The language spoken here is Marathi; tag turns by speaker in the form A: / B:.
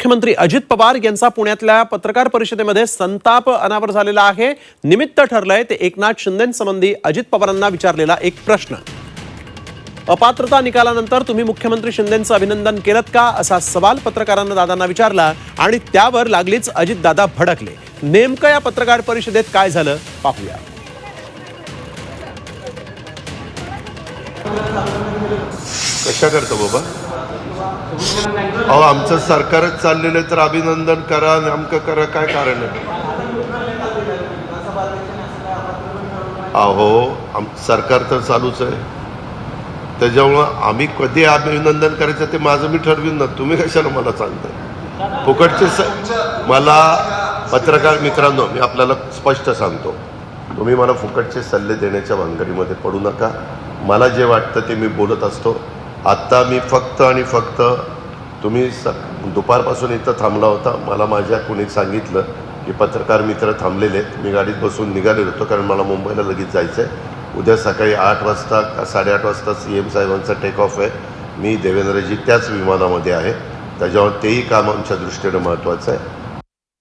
A: मुख्यमंत्री अजित पवार यांचा पुण्यातल्या पत्रकार परिषदेमध्ये संताप अनावर झालेला आहे. निमित्त ठरलंय ते एकनाथ शिंदेसंबंधी अजित पवारांना विचारलेला एक प्रश्न. अपात्रता निकालानंतर तुम्ही मुख्यमंत्री शिंदेचं अभिनंदन केलं का? असा सवाल पत्रकारांना दादांना विचारला आणि त्यावर लागलीच अजितदादा भडकले. नेमकं या पत्रकार परिषदेत काय झालं? पाहूया.
B: कशा करतो बाबा? अहो आमचं सरकारच चाललेलं आहे तर अभिनंदन करा नेमकं करा काय कारण आहे? अहो आम सरकार तर चालूच आहे. त्याच्यामुळं आम्ही कधी अभिनंदन करायचं ते माझं मी ठरवीन ना. तुम्ही कशाला मला सांगता फुकटचे स मला पत्रकार मित्रांनो मी आपल्याला स्पष्ट सांगतो. तुम्ही मला फुकटचे सल्ले देण्याच्या भानगडीमध्ये पडू नका. मला जे वाटतं ते मी बोलत असतो. आत्ता मी फक्त आणि फक्त तुम्ही स दुपारपासून इथं थांबला होता. मला माझ्या कुणी सांगितलं की पत्रकार मित्र थांबलेले आहेत. मी गाडीत बसून निघालेलो होतो कारण मला मुंबईला लगेच जायचं आहे उद्या सकाळी आठ वाजता का साडेआठ वाजता सी एम साहेबांचा टेक ऑफ आहे. मी देवेंद्रजी त्याच विमानामध्ये आहे. त्याच्यामुळे तेही काम आमच्या दृष्टीनं महत्त्वाचं आहे.